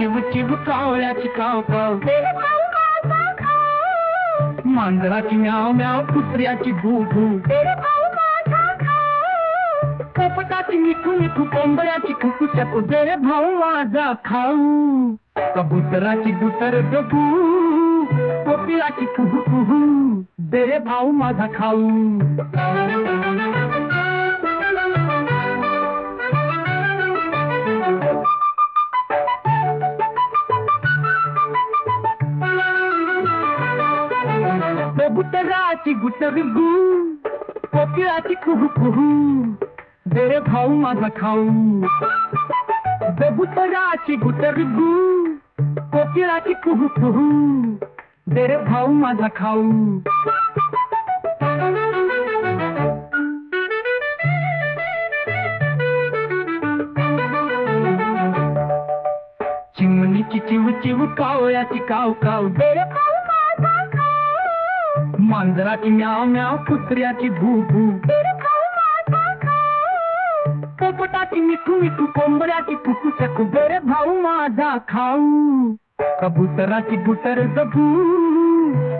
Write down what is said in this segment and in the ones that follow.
चिव कावळ्याची काव. काव मांजराची म्याव म्याव कुत्र्याची भू भू. कपटाची मिठू मिठू कोंबड्याची खुकू शकू दे भाऊ माझा खाऊ. कबुतराची दुतर गबू कोकिळाची कुहू कुहू दे भाऊ माझा खाऊ. कबुतराची गुटर गू कोकिळाची कुहू कुहू दे रे भाऊ माझा खाऊ। कबुतराची गुटर गू कोकिळाची कुहू कुहू दे रे भाऊ माझा खाऊ। चिमणीची चिव चिव कावळ्याची काव काव दे रे भाऊ माझा खाऊ मांजराची म्याव म्याव कुत्र्याची भू भू पोपटाची मिठू मिठू कोंबड्याची फुकू चकू बेरे भाऊ माझा खाऊ. कबुतराची बुटर जबू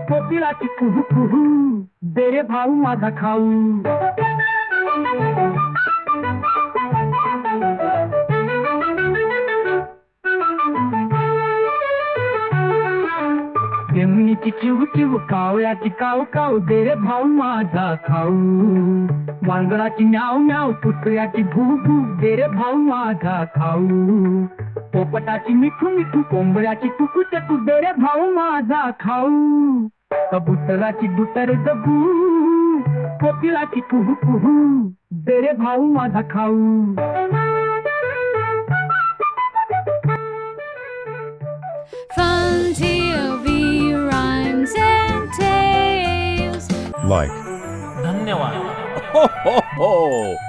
कोकिळाची कुहू कुहू दे रे भाऊ माझा खाऊ. जमिनीची चिव चिव कावळ्याची काव काव दे रे भाऊ माझा खाऊ. मांजराची म्याव म्याव कुत्र्याची भू भू दे रे भाऊ माझा खाऊ. पोपटाची मिठू मिठू कोंबड्याची टुकू चकू दे रे भाऊ माझा खाऊ. कबुतराची दुतर दबू कोकिळाची कुहू कुहू दे रे भाऊ माझा खाऊ. like. धन्यवाद Ho, ho, ho!